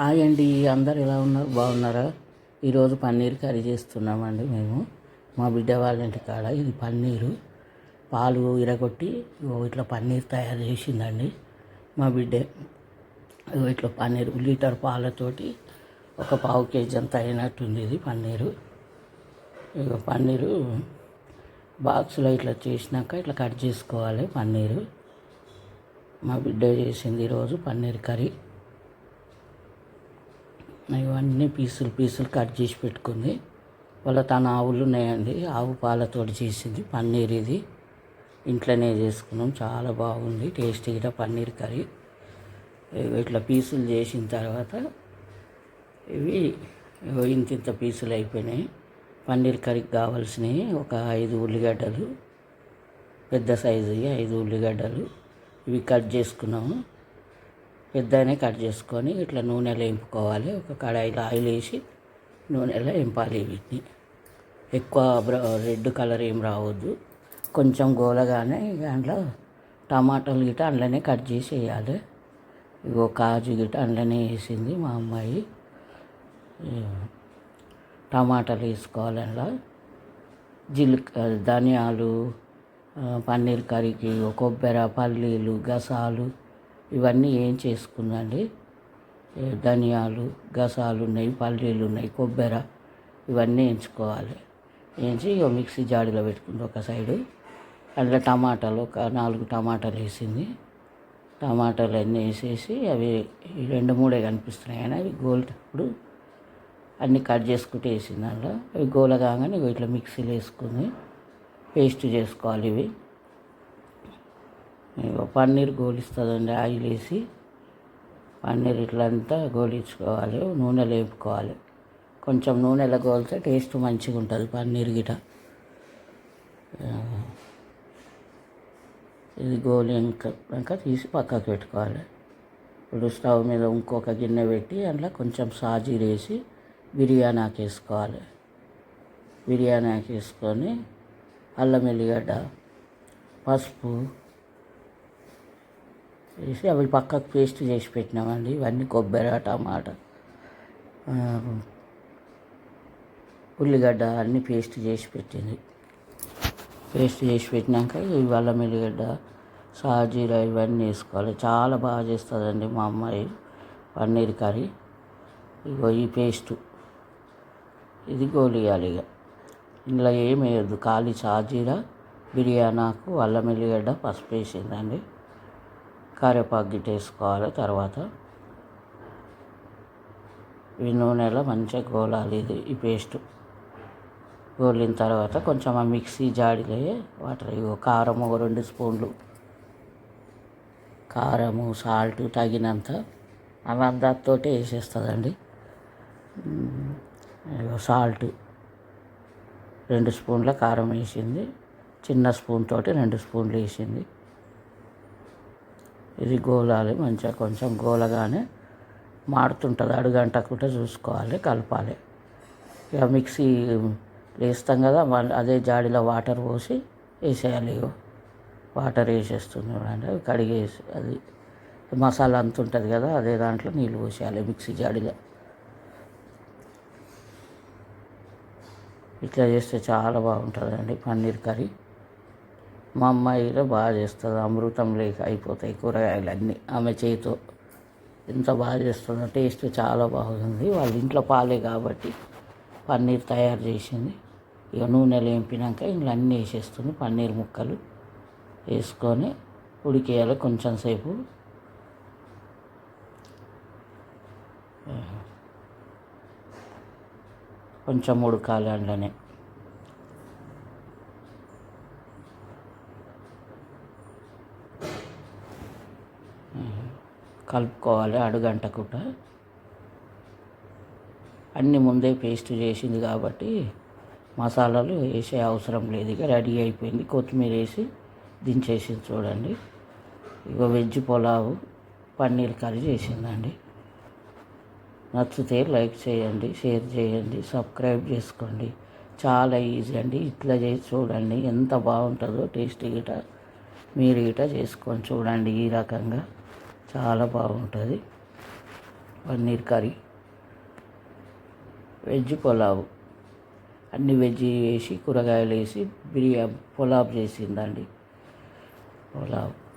Hi అండి అందరు ఎలా ఉన్నారు? బాగున్నారా? ఈరోజు పన్నీర్ కర్రీ చేస్తున్నామండి మేము. మా బిడ్డ వాళ్ళ ఇంటి కాడ ఇది పన్నీరు. పాలు ఇరగొట్టి ఇట్లా పన్నీర్ తయారు చేసిందండి మా బిడ్డే. ఇట్లా పన్నీర్ లీటర్ పాలతోటి ఒక పావు కేజీ అంత అయినట్టుంది ఇది పన్నీరు. ఇగో పన్నీరు బాక్స్లో ఇట్లా చేసినాక ఇట్లా కట్ చేసుకోవాలి పన్నీరు. మా బిడ్డ చేసింది ఈరోజు పన్నీర్ కర్రీ. ఇవన్నీ పీసులు పీసులు కట్ చేసి పెట్టుకుంది. వాళ్ళ తన ఆవులు ఉన్నాయండి. ఆవు పాలతో చేసింది పన్నీర్ ఇది. ఇంట్లోనే చేసుకున్నాం. చాలా బాగుంది. టేస్టీగా పన్నీర్ కర్రీ. ఇట్లా పీసులు చేసిన తర్వాత ఇవి ఇంత ఇంత పీసులు అయిపోయినాయి. పన్నీర్ కర్రీకి కావాల్సినవి ఒక ఐదు ఉల్లిగడ్డలు పెద్ద సైజు ఐదు ఉల్లిగడ్డలు ఇవి కట్ చేసుకున్నాము. పెద్దనే కట్ చేసుకొని ఇట్లా నూనెలో వేపుకోవాలి ఒక కడాయిలో ఆయిల్ వేసి నూనెలో వింపాలి వీటిని? ఎక్కువ రెడ్ కలర్ ఏం రావద్దు. కొంచెం గోలగానే దాంట్లో టమాటాలు గిట్ట అందులోనే కట్ చేసి వేయాలి ఇగో కాజు గిట్ట అందులోనే వేసింది మా అమ్మాయి. టమాటాలు వేసుకోవాలి అందులో. జిల్ ధనియాలు పన్నీర్ కర్రీకి కొబ్బరి పల్లీలు గసాలు ఇవన్నీ ఏం చేసుకుందండి ధనియాలు గసాలు ఉన్నాయి పల్లీలు ఉన్నాయి కొబ్బెర ఇవన్నీ వేయించుకోవాలి వేయించి ఇక మిక్సీ జాడీలో పెట్టుకుంది ఒక సైడు. అందులో టమాటాలు ఒక నాలుగు టమాటాలు వేసింది. టమాటాలు అన్నీ వేసేసి అవి రెండు మూడే కనిపిస్తున్నాయి. కానీ అవి గోల్టప్పుడు అన్నీ కట్ చేసుకుంటూ వేసింది అందులో. అవి గోల కాగానే ఇట్లా మిక్సీలో వేసుకుని పేస్ట్ చేసుకోవాలి ఇవి. పన్నీర్ గోలిస్తుందండి ఆయిల్ వేసి పన్నీర్ ఇట్లా అంతా గోలించుకోవాలి నూనెలో వేపుకోవాలి కొంచెం నూనెలో గోలితే టేస్ట్ మంచిగా ఉంటుంది పన్నీర్ గిట. ఇది గోలి ఇంకా ఇంకా తీసి పక్కకు పెట్టుకోవాలి. ఇప్పుడు స్టవ్ మీద ఇంకొక గిన్నె పెట్టి అందులో కొంచెం సాజీర వేసి బిర్యానీ ఆకేసుకోవాలి. వేసుకోవాలి బిర్యానీ ఆకేసుకొని వేసుకొని అల్లం ఎల్లిగడ్డ పసుపు వేసి అవి పక్కకు పేస్ట్ చేసి పెట్టినామండి. ఇవన్నీ కొబ్బరి టమాటా ఉల్లిగడ్డ అన్నీ పేస్ట్ చేసి పెట్టింది. పేస్ట్ చేసి పెట్టినాక ఈ అల్లం ఎల్లిగడ్డ సాజీరా ఇవన్నీ వేసుకోవాలి. చాలా బాగా చేస్తుందండి మా అమ్మాయి పన్నీర్ కర్రీ. ఇగో ఈ పేస్టు. ఇది గోలియాలి ఇక ఇందులో ఏం వేయద్దు. ఖాళీ సాజీరా బిర్యానాకు అల్లం ఎల్లిగడ్డ పసుపు వేసిందండి. కరివేపాకు గిట్టేసుకోవాలి తర్వాత ఈ నూనెలో మంచిగా గోలాలి ఇది ఈ పేస్ట్. గోలిన తర్వాత కొంచెం ఆ మిక్సీ జాడిలో వాటర్ కారము ఒక రెండు స్పూన్లు. కారము సాల్ట్ తగినంత అవి అంతతో వేసేస్తుందండి సాల్ట్ రెండు స్పూన్ల కారం వేసింది చిన్న స్పూన్ తోటి రెండు స్పూన్లు వేసింది. ఇది గోలాలి మంచిగా కొంచెం గోలగానే మాడుతుంటుంది అడుగంటకుండా చూసుకోవాలి కలపాలి. ఇక మిక్సీ వేస్తాం కదా మళ్ళీ అదే జాడీలో వాటర్ పోసి వేసేయాలి ఇగో. వాటర్ వేసేస్తుంది చూడండి కడిగేసి అది మసాలా అంత ఉంటుంది కదా అదే దాంట్లో నీళ్ళు పోసేయాలి మిక్సీ జాడీలో. ఇట్లా చేస్తే చాలా బాగుంటుందండి పన్నీర్ కర్రీ. మా అమ్మాయిలో బాగా చేస్తుంది. అమృతం లేక అయిపోతాయి కూరగాయలు అన్నీ ఆమె చేతితో. ఎంత బాగా చేస్తుందో టేస్ట్ చాలా బాగుంది. వాళ్ళ ఇంట్లో పాలే కాబట్టి పన్నీర్ తయారు చేసింది. ఇక నూనెలో వేంపినాక ఇంట్లో అన్నీ వేసేస్తుంది. పన్నీర్ ముక్కలు వేసుకొని ఉడికేయాలి కొంచెం సేపు. కొంచెం ఉడకాలి అందులోనే. కలుపుకోవాలి అడుగంటకుండా అన్నీ ముందే పేస్ట్ చేసింది కాబట్టి మసాలాలు వేసే అవసరం లేదు. ఇక రెడీ అయిపోయింది. కొత్తిమీర వేసి దించేసింది చూడండి. ఇక వెజ్ పులావు పన్నీర్ కర్రీ చేసిందండి. నచ్చితే లైక్ చేయండి షేర్ చేయండి సబ్స్క్రైబ్ చేసుకోండి. చాలా ఈజీ అండి. ఇట్లా చేసి చూడండి. ఎంత బాగుంటుందో టేస్ట్ గిట. మీరు గిట చేసుకొని చూడండి ఈ రకంగా. చాలా బాగుంటుంది. పన్నీర్ కర్రీ. వెజ్ పులావ్. అన్ని వెజ్ వేసి కూరగాయలు వేసి బిర్యానీ పులావ్ చేసిందండి. పులావ్.